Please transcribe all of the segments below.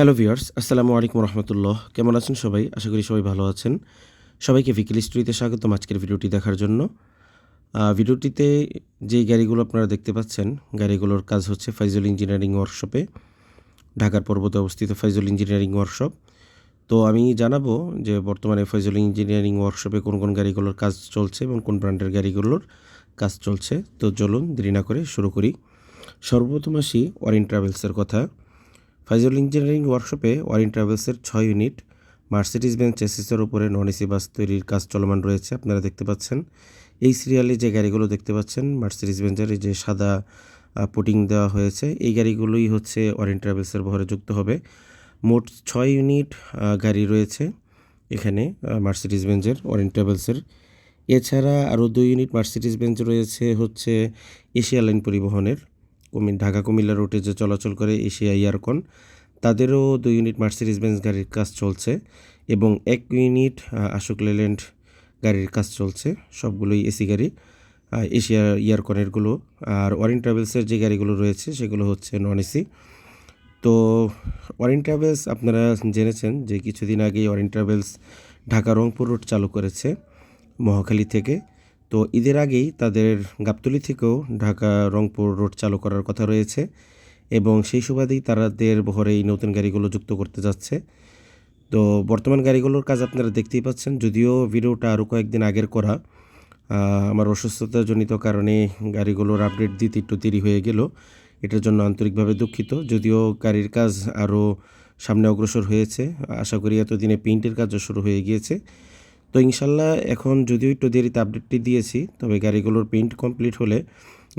Hello viewers আসসালামু আলাইকুম রহমতুল্লাহ কেমন আছেন সবাই? আশা করি সবাই ভালো আছেন। সবাইকে ভিকিল স্টোরিতে স্বাগতম আজকের ভিডিওটি দেখার জন্য। ভিডিওটিতে যেই গাড়িগুলো আপনারা দেখতে পাচ্ছেন, গাড়িগুলোর কাজ হচ্ছে ফাইজুল ইঞ্জিনিয়ারিং ওয়ার্কশপে ঢাকার পর্বতে অবস্থিত ফাইজুল ইঞ্জিনিয়ারিং ওয়ার্কশপ তো আমি জানাব যে বর্তমানে ফাইজুল ইঞ্জিনিয়ারিং ওয়ার্কশপে কোন কোন গাড়িগুলোর কাজ চলছে এবং কোন ব্র্যান্ডের গাড়িগুলোর কাজ চলছে। তো চলুন দেরি না করে শুরু করি। সর্বপ্রথম আসি অরিন ট্রাভেলসের কথা। ফাইজুল ইঞ্জিনিয়ারিং ওয়ার্কশপে ওয়ারিন ট্রাভেলসের ছয় ইউনিট, মার্সিডিজ বেঞ্চ চেসিসের উপরে নন এসি বাস তৈরির কাজ চলমান রয়েছে, আপনারা দেখতে পাচ্ছেন। এই সিরিয়ালে যে গাড়িগুলো দেখতে পাচ্ছেন, মার্সিডিজ বেঞ্চের যে সাদা পুটিং দেওয়া হয়েছে, এই গাড়িগুলোই হচ্ছে ওয়ারিন ট্রাভেলসের ভরে যুক্ত হবে। মোট ছয় ইউনিট গাড়ি রয়েছে এখানে মার্সিডিজ বেঞ্চের, ওয়ারিন ট্রাভেলসের। এছাড়া আরও দুই ইউনিট মার্সিডিজ বেঞ্চ রয়েছে হচ্ছে এশিয়া লাইন পরিবহনের। কুমি ঢাকা কুমিল্লা রুটে যে চলাচল করে এশিয়া ইয়ারকন তাদেরও দুই ইউনিট মার্সিডিজ বেঞ্চ গাড়ির কাজ চলছে এবং এক ইউনিট আশোক লেল্যান্ড গাড়ির কাজ চলছে। সবগুলোই এসি গাড়ি এশিয়া ইয়ারকনেরগুলো আর ওয়ারিন ট্রাভেলসের যে গাড়িগুলো রয়েছে সেগুলো হচ্ছে নন এসি। তো ওয়ারিন ট্রাভেলস আপনারা জেনেছেন যে কিছুদিন আগেই ওয়ারিন ট্রাভেলস ঢাকা রংপুর রুট চালু করেছে মহাখালী থেকে। তো ঈদের আগেই তাদের গাবতলি থেকেও ঢাকা রংপুর রোড চালু করার কথা রয়েছে এবং সেই সুবাদেই তাদের বহরে এই নতুন গাড়িগুলো যুক্ত করতে যাচ্ছে। তো বর্তমান গাড়িগুলোর কাজ আপনারা দেখতেই পাচ্ছেন, যদিও ভিডিওটা আরও কয়েকদিন আগের করা আমার অসুস্থতাজনিত কারণে গাড়িগুলোর আপডেট দিতে একটু দেরি হয়ে গেল। এটার জন্য আন্তরিকভাবে দুঃখিত। যদিও গাড়ির কাজ আরও সামনে অগ্রসর হয়েছে, আশা করি এতদিনে পেইন্টের কাজও শুরু হয়ে গিয়েছে। তো ইনশাল্লাহ এখন যদিও একটু দেরিতে আপডেটটি দিয়েছি, তবে গাড়িগুলোর পেইন্ট কমপ্লিট হলে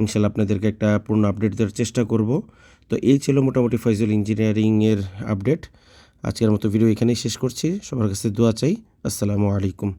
ইনশাল্লাহ আপনাদেরকে একটা পূর্ণ আপডেট দেওয়ার চেষ্টা করব। তো এই ছিল মোটামুটি ফয়জুল ইঞ্জিনিয়ারিংয়ের আপডেট আজকের মতো ভিডিও এখানেই শেষ করছি। সবার কাছে দোয়া চাই। আসসালামু আলাইকুম।